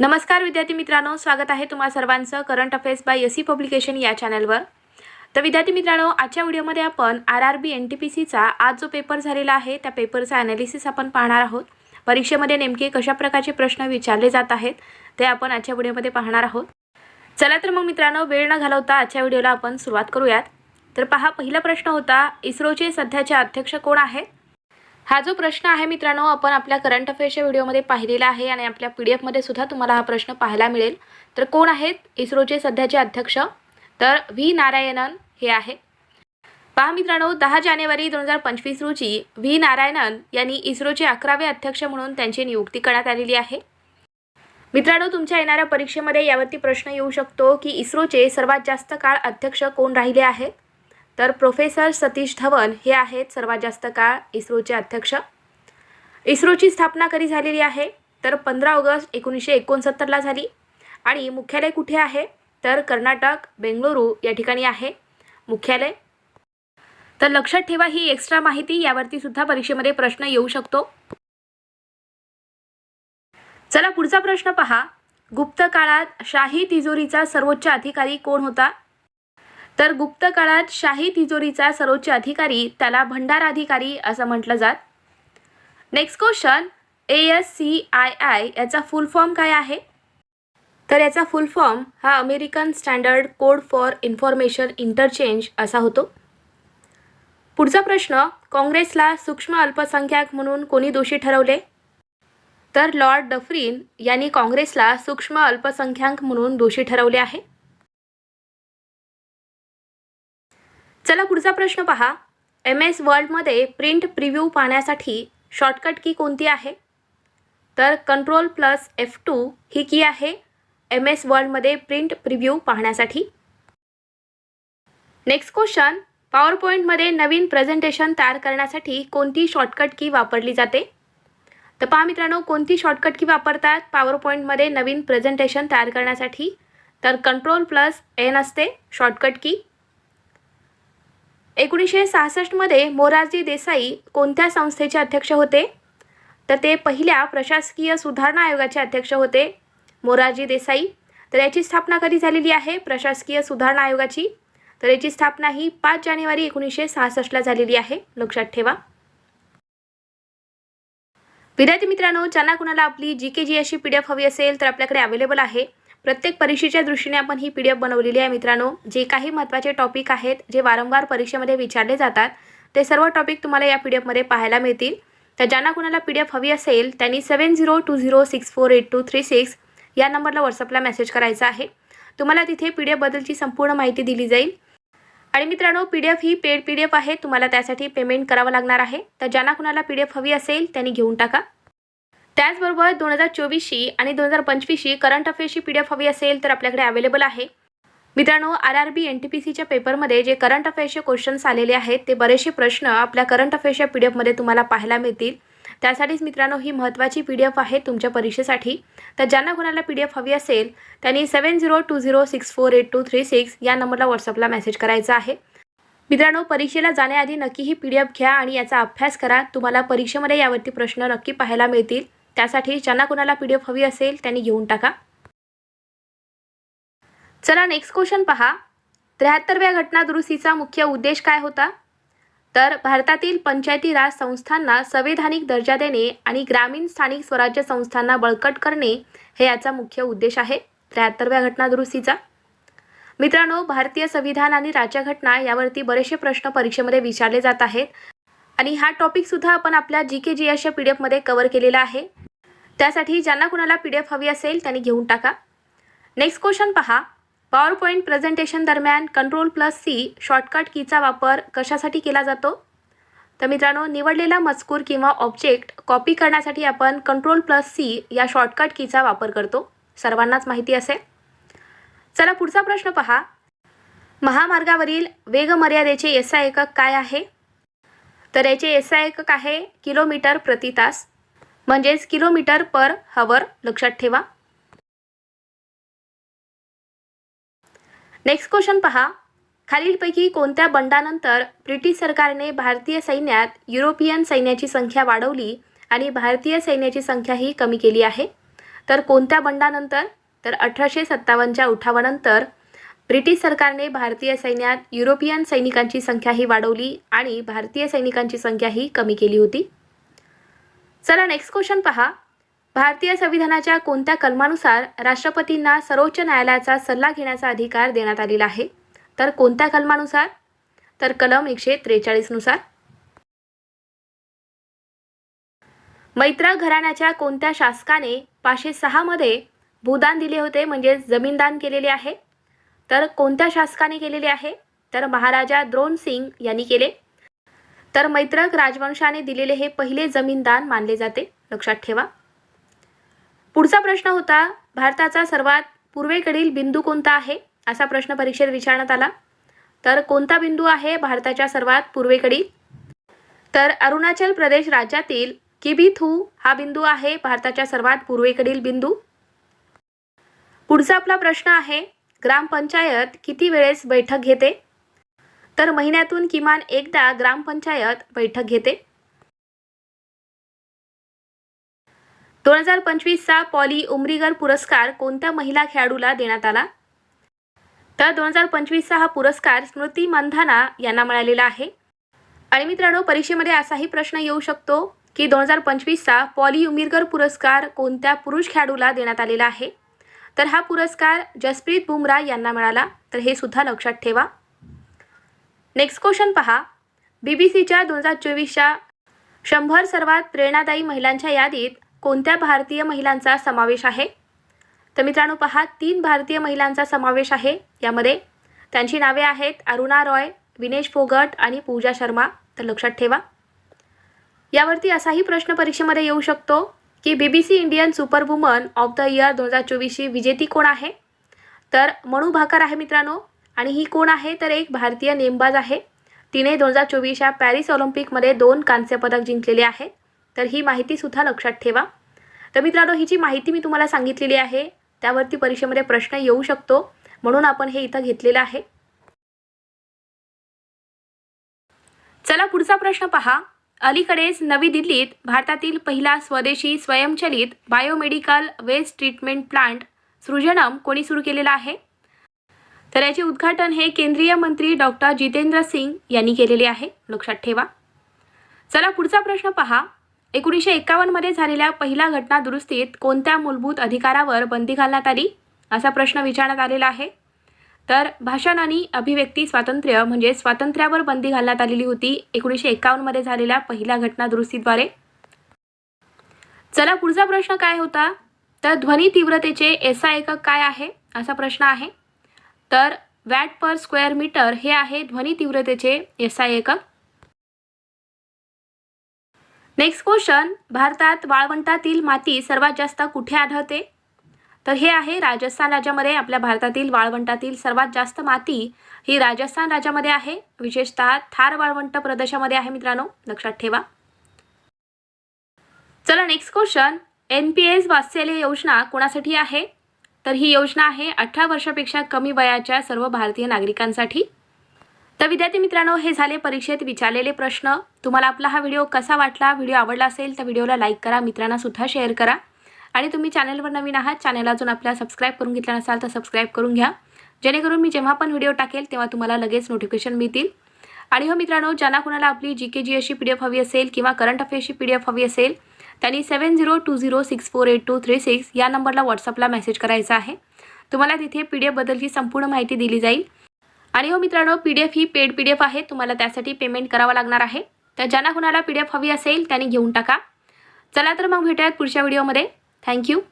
नमस्कार विद्यार्थी मित्रांनो स्वागत आहे तुम्हा सर्वांचं current affairs by S C publication या चॅनलवर. तर विद्यार्थी मित्रांनो आजच्या व्हिडिओमध्ये आपण R R B N T P सीचा आज जो पेपर झालेला आहे त्या पेपरचा ॲनालिसिस आपण पाहणार आहोत. परीक्षेमध्ये नेमके कशा प्रकारचे प्रश्न विचारले जात आहेत ते आपण आजच्या व्हिडिओमध्ये पाहणार आहोत. चला तर मग मित्रांनो वेळ न घालवता आजच्या व्हिडिओला आपण सुरुवात करूयात. तर पहा पहिला प्रश्न होता इस्रोचे सध्याचे अध्यक्ष कोण आहेत? हा जो प्रश्न आहे मित्रांनो आपण आपल्या करंट अफेअर्सच्या व्हिडिओमध्ये पाहिलेला आहे आणि आपल्या पी डी एफमध्ये सुद्धा तुम्हाला हा प्रश्न पाहायला मिळेल. तर कोण आहेत इस्रोचे सध्याचे अध्यक्ष? तर व्ही. नारायणन हे आहे. पहा मित्रांनो दहा जानेवारी दोन हजार पंचवीस रोजी व्ही. नारायणन यांनी इस्रोचे अकरावे अध्यक्ष म्हणून त्यांची नियुक्ती करण्यात आलेली आहे. मित्रांनो तुमच्या येणाऱ्या परीक्षेमध्ये यावरती प्रश्न येऊ शकतो की इस्रोचे सर्वात जास्त काळ अध्यक्ष कोण राहिले आहेत? तर प्रोफेसर सतीश धवन हे आहेत सर्वात जास्त काळ इस्रोचे अध्यक्ष. इस्रोची स्थापना कधी झालेली आहे? तर पंधरा ऑगस्ट एकोणीसशे एकोणसत्तरला झाली. आणि मुख्यालय कुठे आहे? तर कर्नाटक बेंगळुरू या ठिकाणी आहे. मुख्यालय? तर लक्षात ठेवा ही एक्स्ट्रा माहिती यावरती सुद्धा परीक्षेमध्ये प्रश्न येऊ शकतो. चला पुढचा प्रश्न पहा. गुप्त काळात शाही तिजोरीचा सर्वोच्च अधिकारी कोण होता? तर गुप्त काळात शाही तिजोरीचा सर्वोच्च अधिकारी त्याला भंडाराधिकारी असं म्हटलं जात. Next question A S C I I याचा फुल फॉर्म काय आहे? तर याचा फुल फॉर्म हा American standard code for information interchange असा होतो. पुढचा प्रश्न काँग्रेसला सूक्ष्म अल्पसंख्याक म्हणून कोणी दोषी ठरवले? तर लॉर्ड डफरीन यांनी काँग्रेसला सूक्ष्म अल्पसंख्याक म्हणून दोषी ठरवले आहे. चला पुढचा प्रश्न पहा. एम एस वर्ल्डमध्ये प्रिंट प्रिव्ह्यू पाहण्यासाठी शॉर्टकट की कोणती आहे? तर कंट्रोल प्लस एफ टू ही की आहे. एम एस वर्ल्डमध्ये प्रिंट प्रिव्ह्यू पाहण्यासाठी. नेक्स्ट क्वेश्चन पॉवर पॉईंटमध्ये नवीन प्रेझेंटेशन तयार करण्यासाठी कोणती शॉर्टकट की वापरली जाते? तर पहा मित्रांनो कोणती शॉर्टकट की वापरतात? पॉवर पॉईंटमध्ये नवीन प्रेझेंटेशन तयार करण्यासाठी. तर कंट्रोल प्लस एन असते शॉर्टकट की एकोणीसशे सहासष्टमध्ये मोरारजी देसाई कोणत्या संस्थेचे अध्यक्ष होते? तर ते पहिल्या प्रशासकीय सुधारणा आयोगाचे अध्यक्ष होते मोरारजी देसाई. तर याची स्थापना कधी झालेली आहे? प्रशासकीय सुधारणा आयोगाची. तर याची स्थापना ही पाच जानेवारी एकोणीसशे सहासष्टला झालेली आहे. लक्षात ठेवा. विद्यार्थी मित्रांनो ज्यांना कुणाला आपली जी के जी अशी पी डी एफ हवी असेल तर आपल्याकडे अवेलेबल आहे. प्रत्येक परीक्षेच्या दृष्टीने आपण ही पी डी एफ बनवलेली आहे मित्रांनो. जे काही महत्त्वाचे टॉपिक आहेत जे वारंवार परीक्षेमध्ये विचारले जातात ते सर्व टॉपिक तुम्हाला या पी डी एफमध्ये पाहायला मिळतील. तर ज्यांना कुणाला पी डी एफ हवी असेल त्यांनी seven zero two zero six four eight two three six या नंबरला व्हॉट्सअपला मेसेज करायचा आहे. तुम्हाला तिथे पी डी एफबद्दलची संपूर्ण माहिती दिली जाईल. आणि मित्रांनो पी डी एफ ही पेड पी डी एफ आहे. तुम्हाला त्यासाठी पेमेंट करावं लागणार आहे. तर ज्यांना कुणाला पी डी एफ हवी असेल त्यांनी घेऊन टाका. त्याचबरोबर दोन हजार चोवीसशी आणि दोन हजार पंचवीसशी करंट अफेअर्सची पी डी एफ हवी असेल तर आपल्याकडे अवेलेबल आहे. मित्रांनो R R B N T P सीच्या पेपरमध्ये जे करंट अफेअर्सचे क्वेश्चन्स आलेले आहेत ते बरेचसे प्रश्न आपल्या करंट अफेअर्सच्या पी डी एफमध्ये तुम्हाला पाहायला मिळतील. त्यासाठीच मित्रांनो ही महत्त्वाची पी डी एफ आहे तुमच्या परीक्षेसाठी. तर ज्यांना कोणाला पी डी एफ हवी असेल त्यांनी seven zero two zero six four eight two three six या नंबरला व्हॉट्सअपला मेसेज करायचा आहे. मित्रांनो परीक्षेला जाण्याआधी नक्की ही पी डी एफ घ्या आणि याचा अभ्यास करा. तुम्हाला परीक्षेमध्ये यावरती प्रश्न नक्की पाहायला मिळतील. त्यासाठी ज्यांना कोणाला पी डी एफ हवी असेल त्यांनी घेऊन टाका. चला नेक्स्ट क्वेश्चन पहा. त्र्याहत्तरव्या घटना दुरुस्तीचा मुख्य उद्देश काय होता? तर भारतातील पंचायती राज संस्थांना संवैधानिक दर्जा देणे आणि ग्रामीण स्थानिक स्वराज्य संस्थांना बळकट करणे हे याचा मुख्य उद्देश आहे त्र्याहत्तरव्या घटना दुरुस्तीचा. मित्रांनो भारतीय संविधान आणि राज्यघटना यावरती बरेचसे प्रश्न परीक्षेमध्ये विचारले जात आहेत. आणि हा टॉपिकसुद्धा आपण आपल्या जी के जी एस या पी डी एफमध्ये कवर केलेला आहे. त्यासाठी ज्यांना कुणाला पी डी एफ हवी असेल त्यांनी घेऊन टाका. नेक्स्ट क्वेश्चन पहा. पॉवर पॉईंट प्रेझेंटेशन दरम्यान कंट्रोल प्लस सी शॉर्टकट कीचा वापर कशासाठी केला जातो? तर मित्रांनो निवडलेला मजकूर किंवा ऑब्जेक्ट कॉपी करण्यासाठी आपण कंट्रोल प्लस सी या शॉर्टकट कीचा वापर करतो. सर्वांनाच माहिती असेल. चला पुढचा प्रश्न पहा. महामार्गावरील वेगमर्यादेचे एस आय एकक काय आहे? तर याचे एस आय एकक आहे किलोमीटर प्रति तास. म्हणजेच किलोमीटर पर हवर लक्षात ठेवा. नेक्स्ट क्वेश्चन पहा. खालीलपैकी कोणत्या बंडानंतर ब्रिटिश सरकारने भारतीय सैन्यात युरोपियन सैन्याची संख्या वाढवली आणि भारतीय सैन्याची संख्याही कमी केली आहे? तर कोणत्या बंडानंतर? तर अठराशे सत्तावन्नच्या उठावानंतर ब्रिटिश सरकारने भारतीय सैन्यात युरोपियन सैनिकांची संख्याही वाढवली आणि भारतीय सैनिकांची संख्याही कमी केली होती. चला नेक्स्ट क्वेश्चन पहा. भारतीय संविधानाच्या कोणत्या कलमानुसार राष्ट्रपतींना सर्वोच्च न्यायालयाचा सल्ला घेण्याचा अधिकार देण्यात आलेला आहे? तर कोणत्या कलमानुसार? तर कलम एकशे त्रेचाळीसनुसार मैत्र घराण्याच्या कोणत्या शासकाने पाचशे सहामध्ये भूदान दिले होते म्हणजे जमीनदान केलेले आहे? तर कोणत्या शासकाने केलेले आहे? तर महाराजा द्रोण सिंग यांनी केले. तर मैत्रक राजवंशाने दिलेले हे पहिले जमीनदान मानले जाते. लक्षात ठेवा. पुढचा प्रश्न होता भारताचा सर्वात पूर्वेकडील बिंदू कोणता आहे? असा प्रश्न परीक्षेत विचारण्यात आला. तर कोणता बिंदू आहे भारताच्या सर्वात पूर्वेकडील? तर अरुणाचल प्रदेश राज्यातील किबिथू हा बिंदू आहे भारताच्या सर्वात पूर्वेकडील बिंदू. पुढचा आपला प्रश्न आहे ग्रामपंचायत किती वेळेस बैठक घेते? तर महिन्यातून किमान एकदा ग्रामपंचायत बैठक घेते. दोन हजार पंचवीसचा पॉली उमरीगर पुरस्कार कोणत्या महिला खेळाडूला देण्यात आला? तर दोन हजार पंचवीसचा हा पुरस्कार स्मृती मंधाना यांना मिळालेला आहे. आणि मित्रांनो परीक्षेमध्ये असाही प्रश्न येऊ शकतो की दोन हजार पंचवीसचा पॉली उमिरगर पुरस्कार कोणत्या पुरुष खेळाडूला देण्यात आलेला आहे? तर हा पुरस्कार जसप्रीत बुमरा यांना मिळाला. तर हे सुद्धा लक्षात ठेवा. नेक्स्ट क्वेश्चन पहा. बी बी सीच्या दोन हजार चोवीसच्या शंभर सर्वात प्रेरणादायी महिलांच्या यादीत कोणत्या भारतीय महिलांचा समावेश आहे? तर मित्रांनो पहा तीन भारतीय महिलांचा समावेश आहे यामध्ये. त्यांची नावे आहेत अरुणा रॉय विनेश फोगट आणि पूजा शर्मा. तर लक्षात ठेवा. यावरती असाही प्रश्न परीक्षेमध्ये येऊ शकतो. की B B C Indian super woman of the year दोन हजार चोवीसची विजेती कोण आहे? तर मनू भाकर आहे मित्रांनो. आणि ही कोण आहे? तर एक भारतीय नेमबाज आहे. तिने दोन हजार चोवीसच्या पॅरिस ऑलिम्पिकमध्ये दोन कांस्य पदक जिंकलेले आहेत. तर ही माहितीसुद्धा लक्षात ठेवा. तर मित्रांनो ही जी माहिती मी तुम्हाला सांगितलेली आहे. त्यावरती परीक्षेमध्ये प्रश्न येऊ शकतो. म्हणून आपण हे इथं घेतलेलं आहे. चला पुढचा प्रश्न पहा. अलीकडेच नवी दिल्लीत भारतातील पहिला स्वदेशी स्वयंचलित biomedical waste treatment plant Srujanam कोणी सुरू केलेला आहे? तर याचे उद्घाटन हे केंद्रीय मंत्री डॉक्टर जितेंद्र सिंग यांनी केलेले आहे. लक्षात ठेवा. चला पुढचा प्रश्न पहा. एकोणीसशे एकावन्नमध्ये झालेल्या पहिल्या घटना दुरुस्तीत कोणत्या मूलभूत अधिकारावर बंदी घालण्यात आली? असा प्रश्न विचारण्यात आलेला आहे. तर भाषण आणि अभिव्यक्ती स्वातंत्र्य म्हणजे स्वातंत्र्यावर बंदी घालण्यात आलेली होती एकोणीसशे एकावन्नमध्ये झालेल्या पहिल्या घटना दुरुस्तीद्वारे चला पुढचा प्रश्न काय होता? तर ध्वनी तीव्रतेचे एसआय एकक काय आहे? असा प्रश्न आहे. तर वॅट पर स्क्वेअर मीटर हे आहे ध्वनी तीव्रतेचे एसआय एकक. नेक्स्ट क्वेश्चन भारतात वाळवंटातील माती सर्वात जास्त कुठे आढळते? तर हे आहे राजस्थान राज्यामध्ये आपल्या भारतातील वाळवंटातील सर्वात जास्त माती. ही राजस्थान राज्यामध्ये आहे. विशेषतः थार वाळवंट प्रदेशामध्ये आहे मित्रांनो. लक्षात ठेवा. चला next question N P S वात्सल्य योजना कोणासाठी आहे? तर ही योजना आहे अठरा वर्षापेक्षा कमी वयाच्या सर्व भारतीय नागरिकांसाठी. तर विद्यार्थी मित्रांनो हे झाले परीक्षेत विचारलेले प्रश्न. तुम्हाला आपला हा व्हिडिओ कसा वाटला? व्हिडिओ आवडला असेल तर व्हिडिओला लाईक करा. मित्रांना सुद्धा शेअर करा. आणि तुम्ही चॅनलवर नवीन आहात चॅनल अजून आपल्याला सबस्क्राईब करून घेतला नसाल तर सबस्क्राईब करून घ्या. जेणेकरून मी जेव्हा पण व्हिडिओ टाकेल तेव्हा तुम्हाला लगेच नोटिफिकेशन मिळतील. आणि हो मित्रांनो ज्यांना कुणाला आपली जी के जी एसची पी डी एफ हवी असेल किंवा करंट अफेअरची पी डी एफ हवी असेल त्यांनी seven zero two zero six four eight two three six या नंबरला व्हॉट्सअपला मेसेज करायचा आहे. तुम्हाला तिथे पी डी एफबद्दलची संपूर्ण माहिती दिली जाईल. आणि हो मित्रांनो पी डी एफ ही पेड पी डी एफ आहे तुम्हाला त्यासाठी पेमेंट करावं लागणार आहे. तर ज्यांना कुणाला पी डी एफ हवी असेल त्यांनी घेऊन टाका. चला तर मग भेटूयात पुढच्या व्हिडिओमध्ये Thank you.